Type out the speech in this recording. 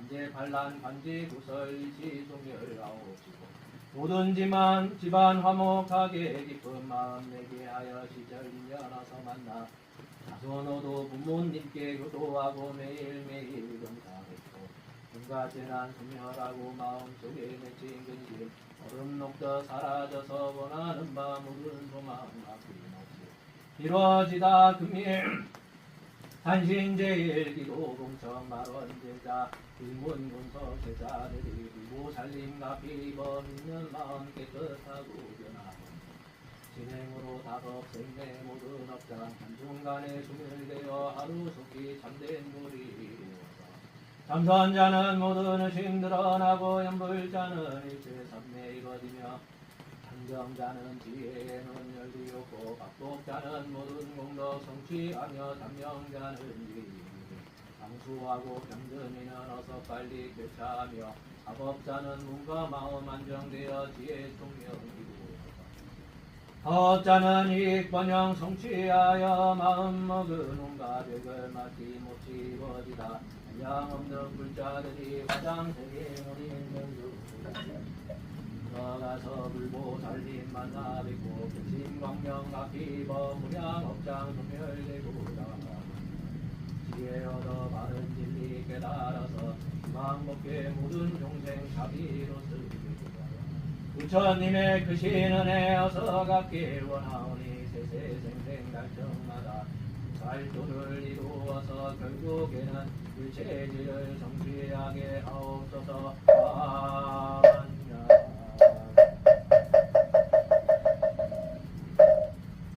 관제 반란 관제 구설시 종열아옵시고 모든지만 집안 화목하게 기쁜 마음 내게 하여 시절 인연어서 만나 자손호도 부모님께 효도하고 매일매일 경사했고 인가 재난 소멸하고 마음속에 맺힌 근심 얼음 녹듯 사라져서 원하는 바 모든 소망 아낌없이 이루어지다 금일 단신제일 기도 공청 말원 제자 일문 군석 제자들이 일부 살림 갚이 범있는 마음 깨끗하고 변하고 진행으로 다섯 생내 모든 업장 한중간에 소멸되어 하루 속히 참된 물이 이루어서 잠선자는 모든 의심 드러나고 연불자는 일체 삼매 이거지며 한정자는 지혜에는 열리었고 자는 모든 공덕 성취하며 지혜이니 장수하고 병든 이는 어서 빨리 교차하며 사법자는 몸과 마음 안정되어 지혜 총명이고. 허자는 이익 번영 성취하여 마음 먹은 온갖 벽을 막기 못지 이루어지다 양 없는 불자들이 화장 세계 모인 명주 가서 불보 살림 만나 뵙고 백신 광명 각기 범무량 업장 소멸되고자 지혜 얻어 바른 진리 깨달아서 망복해 모든 종생 자비로 쓰리고자 부처님의 크신 은혜 어서 갖길 원하오니 세세생생 달성마다 살도를 이루어서 결국에는 일체지를 성취하게 하옵소서